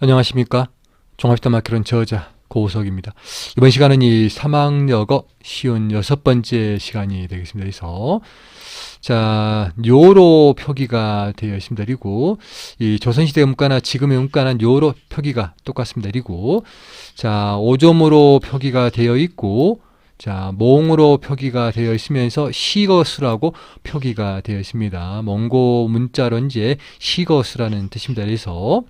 안녕하십니까. 종합시다 마케론 저자 고우석입니다. 이번 시간은 이 사막여거 시온 여섯 번째 시간이 되겠습니다. 그래서 자, 요로 표기가 되어 있습니다. 그리고 이 조선시대 문과나 지금의 문과는 요로 표기가 똑같습니다. 그리고 자, 오점으로 표기가 되어 있고 자, 몽으로 표기가 되어 있으면서 시거스라고 표기가 되어 있습니다. 몽고 문자로 이제 시거스라는 뜻입니다. 그래서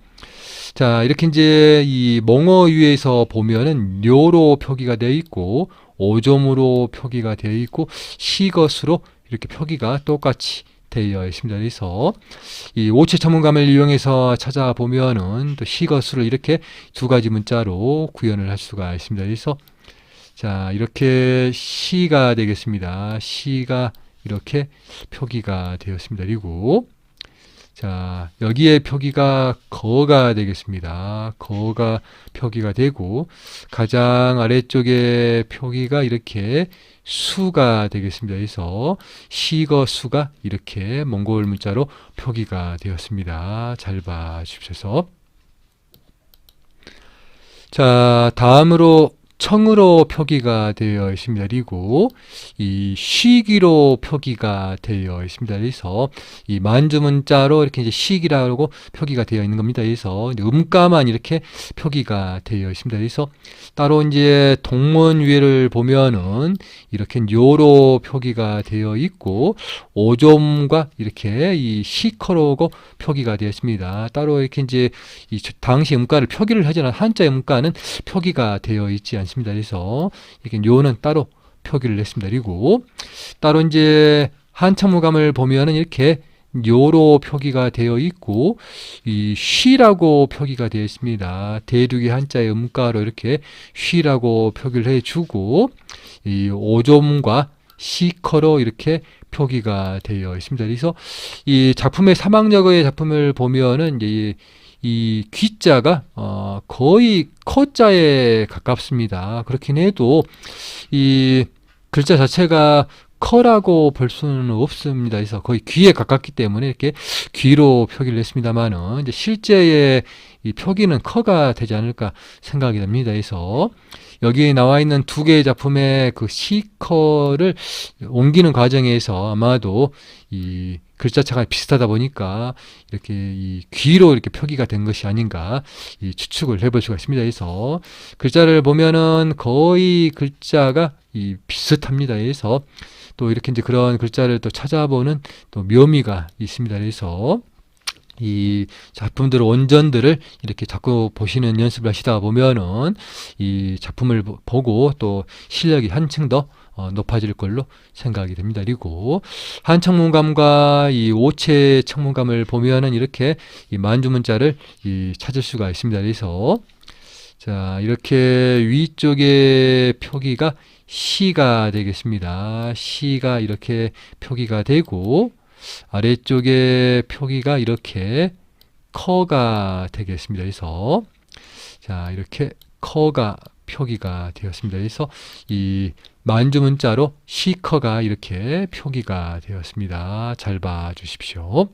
자, 이렇게 이제 이 몽어유에서 보면은 료로 표기가 되어 있고 오점으로 표기가 되어 있고 시것으로 이렇게 표기가 똑같이 되어 있습니다. 그래서 이 오체 전문감을 이용해서 찾아보면은 또 시것으로 이렇게 두 가지 문자로 구현을 할 수가 있습니다. 그래서 자, 이렇게 시가 되겠습니다. 시가 이렇게 표기가 되었습니다. 그리고 자, 여기에 표기가 거가 되겠습니다. 거가 표기가 되고 가장 아래쪽에 표기가 이렇게 수가 되겠습니다. 그래서 시거 수가 이렇게 몽골 문자로 표기가 되었습니다. 잘 봐 주십시오. 자, 다음으로 청으로 표기가 되어 있습니다. 그리고 이 시기로 표기가 되어 있습니다. 그래서 이 만주 문자로 이렇게 이제 시기라고 표기가 되어 있는 겁니다. 그래서 음가만 이렇게 표기가 되어 있습니다. 그래서 따로 이제 동문 위를 보면은 이렇게 요로 표기가 되어 있고 오점과 이렇게 이 시커로고 표기가 되어 있습니다. 따로 이렇게 이제 이 당시 음가를 표기를 하지는 한자 음가는 표기가 되어 있지 않습니다. 않습니다. 그래서 이게 요는 따로 표기를 했습니다. 그리고 따로 이제 한참무감을 보면은 이렇게 요로 표기가 되어 있고 이 쉬라고 표기가 되어 있습니다. 대두기 한자의 음가로 이렇게 쉬라고 표기를 해주고 이 오점과 시커로 이렇게 표기가 되어 있습니다. 그래서 이 작품의 사막여거의 작품을 보면은 이제 이 귀자가 어 거의 커자에 가깝습니다. 그렇긴 해도 이 글자 자체가 커라고 볼 수는 없습니다. 그래서 거의 귀에 가깝기 때문에 이렇게 귀로 표기를 했습니다만은 이제 실제의 이 표기는 커가 되지 않을까 생각이 됩니다. 그래서 여기에 나와 있는 두 개의 작품의 그 시커를 옮기는 과정에서 아마도 이 글자차가 비슷하다 보니까 이렇게 이 귀로 이렇게 표기가 된 것이 아닌가 이 추측을 해볼 수가 있습니다. 그래서 글자를 보면은 거의 글자가 이 비슷합니다. 그래서 또 이렇게 이제 그런 글자를 또 찾아보는 또 묘미가 있습니다. 그래서 이 작품들 원전들을 이렇게 자꾸 보시는 연습을 하시다 보면은 이 작품을 보고 또 실력이 한층 더 어, 높아질 걸로 생각이 됩니다. 그리고 한 청문감과 이 오체 청문감을 보면은 이렇게 이 만주 문자를 이 찾을 수가 있습니다. 그래서 자 이렇게 위쪽에 표기가 시가 되겠습니다. 시가 이렇게 표기가 되고 아래쪽에 표기가 이렇게 커가 되겠습니다. 그래서 자 이렇게 커가 표기가 되었습니다. 그래서 이 만주 문자로 시커가 이렇게 표기가 되었습니다. 잘 봐 주십시오.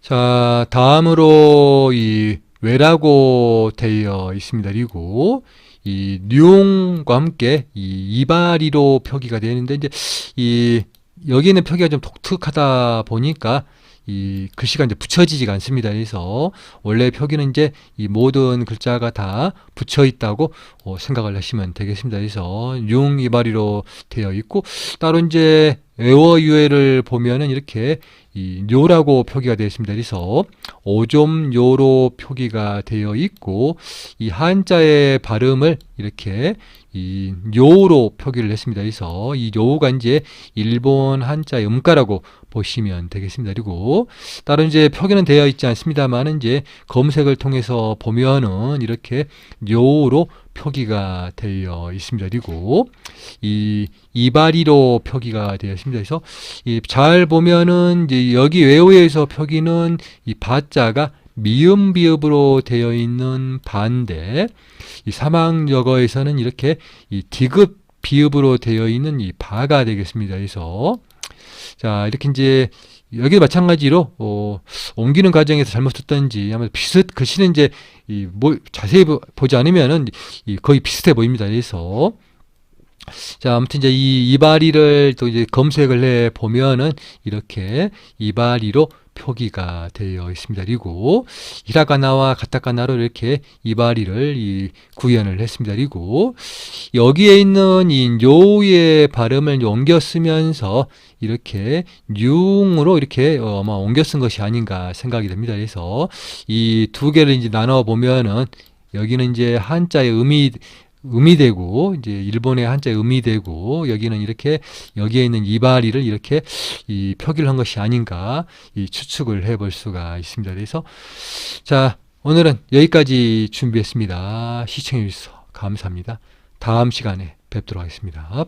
자, 다음으로 이 외라고 되어 있습니다. 그리고 이 뉴용과 함께 이 이바리로 표기가 되는데 이제 이 여기는 표기가 좀 독특하다 보니까 이 글씨가 이제 붙여지지가 않습니다. 그래서 원래 표기는 이제 이 모든 글자가 다 붙여 있다고 어, 생각을 하시면 되겠습니다. 그래서 융 이발이로 되어 있고 따로 이제 외워 유해를 보면은 이렇게 이 뇨라고 표기가 되어 있습니다. 그래서 오점 요로 표기가 되어 있고 이 한자의 발음을 이렇게 이 요로 표기를 했습니다. 그래서 이 요가 이제 일본 한자의 음가라고 보시면 되겠습니다. 그리고 다른 이제 표기는 되어 있지 않습니다만 이제 검색을 통해서 보면은 이렇게 요로 표기가 되어 있습니다. 그리고 이 이바리로 표기가 되어 있습니다. 그래서 이잘 보면은 이제 여기 외우에서 표기는 이 바자가 미음 비읍으로 되어 있는 반대 이 사망여거에서는 이렇게 이 디귿 비읍으로 되어 있는 이 바가 되겠습니다. 그래서 자 이렇게 이제 여기도 마찬가지로 어, 옮기는 과정에서 잘못 썼던지 아마 비슷 글씨는 이제 이 뭐 자세히 보- 보지 않으면은 이 거의 비슷해 보입니다. 그래서 자 아무튼 이제 이 이발이를 또 이제 검색을 해 보면은 이렇게 이발이로 표기가 되어 있습니다. 그리고 히라가나와 가타카나로 이렇게 이발이를 이 구현을 했습니다. 그리고 여기에 있는 이 뇨의 발음을 옮겨 쓰면서 이렇게 융으로 이렇게 어, 아마 옮겨 쓴 것이 아닌가 생각이 됩니다. 그래서 이 두 개를 이제 나눠 보면은 여기는 이제 한자의 음이 음이 되고 이제 일본의 한자의 음이 되고 여기는 이렇게 여기에 있는 이발이를 이렇게 이 표기를 한 것이 아닌가 이 추측을 해볼 수가 있습니다. 그래서 자 오늘은 여기까지 준비했습니다. 시청해 주셔서 감사합니다. 다음 시간에 뵙도록 하겠습니다.